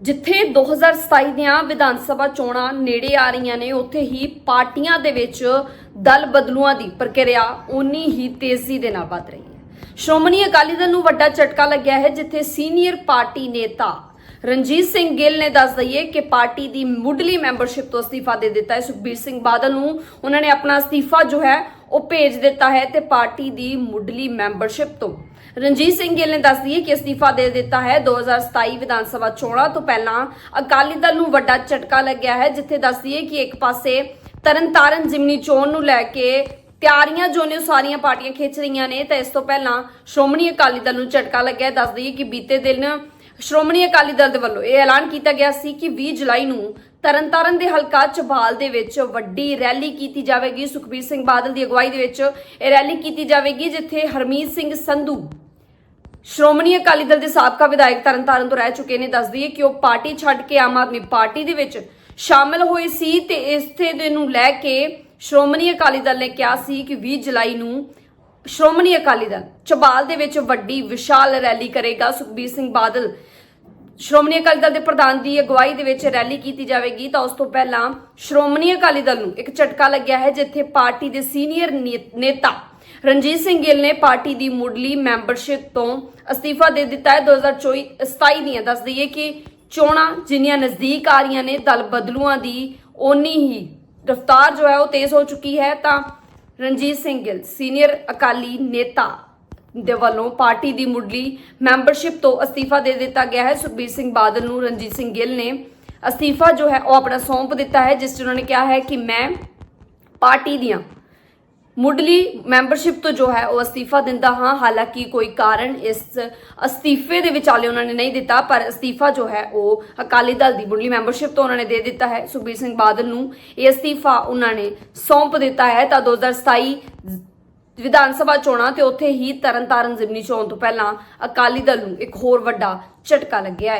ਜਿੱਥੇ 2027 ਦੀਆਂ ਵਿਧਾਨ ਸਭਾ ਚੋਣਾਂ ਨੇੜੇ ਆ ਰਹੀਆਂ ਨੇ, ਉੱਥੇ ਹੀ ਪਾਰਟੀਆਂ ਦੇ ਵਿੱਚ ਦਲ ਬਦਲੂਆਂ ਦੀ ਪ੍ਰਕਿਰਿਆ ਉਨੀ ਹੀ ਤੇਜ਼ੀ ਦੇ ਨਾਲ ਵੱਧ ਰਹੀ ਹੈ। ਸ਼੍ਰੋਮਣੀ ਅਕਾਲੀ ਦਲ ਨੂੰ ਵੱਡਾ ਝਟਕਾ ਲੱਗਿਆ ਹੈ, ਜਿੱਥੇ ਸੀਨੀਅਰ ਪਾਰਟੀ ਨੇਤਾ ਰਣਜੀਤ ਸਿੰਘ ਗਿੱਲ ਨੇ ਦੱਸ ਦਈਏ ਕਿ ਪਾਰਟੀ ਦੀ ਮੁੱਢਲੀ ਮੈਂਬਰਸ਼ਿਪ ਤੋਂ ਅਸਤੀਫਾ ਦੇ ਦਿੱਤਾ ਹੈ। ਸੁਖਬੀਰ ਸਿੰਘ ਬਾਦਲ ਨੂੰ ਉਹਨਾਂ ਨੇ ਆਪਣਾ ਅਸਤੀਫਾ ਜੋ ਹੈ ਉਹ ਭੇਜ ਦਿੱਤਾ ਹੈ ਤੇ ਪਾਰਟੀ ਦੀ ਮੁੱਢਲੀ ਮੈਂਬਰਸ਼ਿਪ ਤੋਂ। ਰਣਜੀਤ ਸਿੰਘ ਗਿੱਲ ਨੇ ਦੱਸ ਦਈਏ ਕਿ ਅਸਤੀਫਾ ਦੇ ਦਿੱਤਾ ਹੈ। 2027 ਵਿਧਾਨ ਸਭਾ ਚੋਣਾਂ ਤੋਂ ਪਹਿਲਾਂ ਅਕਾਲੀ ਦਲ ਨੂੰ ਵੱਡਾ ਝਟਕਾ ਲੱਗਿਆ ਹੈ, ਜਿੱਥੇ ਦੱਸ ਦਈਏ ਕਿ ਇੱਕ ਪਾਸੇ ਤਰਨਤਾਰਨ ਜ਼ਿਮਨੀ ਚੋਣ ਨੂੰ ਲੈ ਕੇ ਤਿਆਰੀਆਂ ਜੋ ਨੇ ਉਹ ਸਾਰੀਆਂ ਪਾਰਟੀਆਂ ਖਿੱਚ ਰਹੀਆਂ ਨੇ, ਤਾਂ ਇਸ ਤੋਂ ਪਹਿਲਾਂ ਸ਼੍ਰੋਮਣੀ ਅਕਾਲੀ ਦਲ ਨੂੰ ਝਟਕਾ ਲੱਗਿਆ। ਦੱਸ ਦਈਏ ਕਿ ਬੀਤੇ ਦਿਨ ਸ਼੍ਰੋਮਣੀ ਅਕਾਲੀ ਦਲ ਦੇ ਵੱਲੋਂ ਇਹ ਐਲਾਨ ਕੀਤਾ ਗਿਆ ਸੀ ਕਿ 20 ਜੁਲਾਈ ਨੂੰ ਤਰਨਤਾਰਨ ਦੇ ਹਲਕਾ ਚਬਾਲ ਦੇ ਵਿੱਚ ਵੱਡੀ ਰੈਲੀ ਕੀਤੀ ਜਾਵੇਗੀ। ਸੁਖਬੀਰ ਸਿੰਘ ਬਾਦਲ ਦੀ ਅਗਵਾਈ ਦੇ ਵਿੱਚ ਇਹ ਰੈਲੀ ਕੀਤੀ ਜਾਵੇਗੀ, ਜਿੱਥੇ ਹਰਮੀਤ ਸਿੰਘ ਸੰਧੂ ਸ਼੍ਰੋਮਣੀ ਅਕਾਲੀ ਦਲ ਦੇ ਸਾਬਕਾ ਵਿਧਾਇਕ ਤਰਨਤਾਰਨ ਤੋਂ ਰਹਿ ਚੁੱਕੇ ਨੇ। ਦੱਸਦੀ ਹੈ ਕਿ ਉਹ ਪਾਰਟੀ ਛੱਡ ਕੇ ਆਮ ਆਦਮੀ ਪਾਰਟੀ ਦੇ ਵਿੱਚ ਸ਼ਾਮਲ ਹੋਏ ਸੀ ਤੇ ਇਸੇ ਦੇ ਨੂੰ ਲੈ ਕੇ ਸ਼੍ਰੋਮਣੀ ਅਕਾਲੀ ਦਲ ਨੇ ਕਿਹਾ ਸੀ ਕਿ 20 ਜੁਲਾਈ ਨੂੰ ਸ਼੍ਰੋਮਣੀ ਅਕਾਲੀ ਦਲ ਚਬਾਲ ਦੇ ਵਿੱਚ ਵੱਡੀ ਵਿਸ਼ਾਲ ਰੈਲੀ ਕਰੇਗਾ ਸੁਖਬੀਰ ਸਿੰਘ ਬਾਦਲ। ਸ਼੍ਰੋਮਣੀ ਅਕਾਲੀ ਦਲ ਦੇ ਪ੍ਰਧਾਨ ਦੀ ਅਗਵਾਈ ਦੇ ਵਿੱਚ ਰੈਲੀ ਕੀਤੀ ਜਾਵੇਗੀ ਤਾਂ ਉਸ ਤੋਂ ਪਹਿਲਾਂ ਸ਼੍ਰੋਮਣੀ ਅਕਾਲੀ ਦਲ ਨੂੰ ਇੱਕ ਝਟਕਾ ਲੱਗਿਆ ਹੈ ਜਿੱਥੇ ਪਾਰਟੀ ਦੇ ਸੀਨੀਅਰ ਨੇਤਾ ਰਣਜੀਤ ਸਿੰਘ ਗਿੱਲ ਨੇ ਪਾਰਟੀ ਦੀ ਮੁੱਢਲੀ ਮੈਂਬਰਸ਼ਿਪ ਤੋਂ ਅਸਤੀਫਾ ਦੇ ਦਿੱਤਾ ਹੈ। 2024 27 ਦੀਆਂ ਦੱਸ ਦਈਏ ਕਿ ਚੋਣਾਂ ਜਿੰਨੀਆਂ ਨਜ਼ਦੀਕ ਆ ਰਹੀਆਂ ਨੇ, ਦਲ ਬਦਲੂਆਂ ਦੀ ਓਨੀ ਹੀ ਰਫਤਾਰ ਜੋ ਹੈ ਉਹ ਤੇਜ਼ ਹੋ ਚੁੱਕੀ ਹੈ ਤਾਂ ਰਣਜੀਤ ਸਿੰਘ ਗਿੱਲ, ਸੀਨੀਅਰ ਅਕਾਲੀ ਨੇਤਾ ਦੇ ਵੱਲੋਂ ਪਾਰਟੀ ਦੀ ਮੁੱਢਲੀ ਮੈਂਬਰਸ਼ਿਪ ਤੋਂ ਅਸਤੀਫਾ ਦੇ ਦਿੱਤਾ ਗਿਆ ਹੈ। ਸੁਖਬੀਰ ਸਿੰਘ ਬਾਦਲ ਨੂੰ ਰਣਜੀਤ ਸਿੰਘ ਗਿੱਲ ਨੇ ਅਸਤੀਫਾ ਜੋ ਹੈ ਉਹ ਆਪਣਾ ਸੌਂਪ ਦਿੱਤਾ ਹੈ, ਜਿਸ 'ਚ ਉਹਨਾਂ ਨੇ ਕਿਹਾ ਹੈ ਕਿ ਮੈਂ ਪਾਰਟੀ ਦੀਆਂ ਮੁੱਢਲੀ ਮੈਂਬਰਸ਼ਿਪ ਤੋਂ ਜੋ ਹੈ ਉਹ ਅਸਤੀਫਾ ਦਿੰਦਾ ਹਾਂ। ਹਾਲਾਂਕਿ ਕੋਈ ਕਾਰਨ ਇਸ ਅਸਤੀਫੇ ਦੇ ਵਿਚਾਲੇ ਉਹਨਾਂ ਨੇ ਨਹੀਂ ਦਿੱਤਾ, ਪਰ ਅਸਤੀਫਾ ਜੋ ਹੈ ਉਹ ਅਕਾਲੀ ਦਲ ਦੀ ਮੁੱਢਲੀ ਮੈਂਬਰਸ਼ਿਪ ਤੋਂ ਉਹਨਾਂ ਨੇ ਦੇ ਦਿੱਤਾ ਹੈ। ਸੁਖਬੀਰ ਸਿੰਘ ਬਾਦਲ ਨੂੰ ਇਹ ਅਸਤੀਫਾ ਉਹਨਾਂ ਨੇ ਸੌਂਪ ਦਿੱਤਾ ਹੈ। ਤਾਂ 2027 ਵਿਧਾਨ ਸਭਾ ਚੋਣਾਂ ਤੇ ਉੱਥੇ ਹੀ ਤਰਨਤਾਰਨ ਜ਼ਿਮਨੀ ਚੋਣ ਤੋਂ ਪਹਿਲਾਂ ਅਕਾਲੀ ਦਲ ਨੂੰ ਇੱਕ ਹੋਰ ਵੱਡਾ ਝਟਕਾ ਲੱਗਿਆ ਹੈ।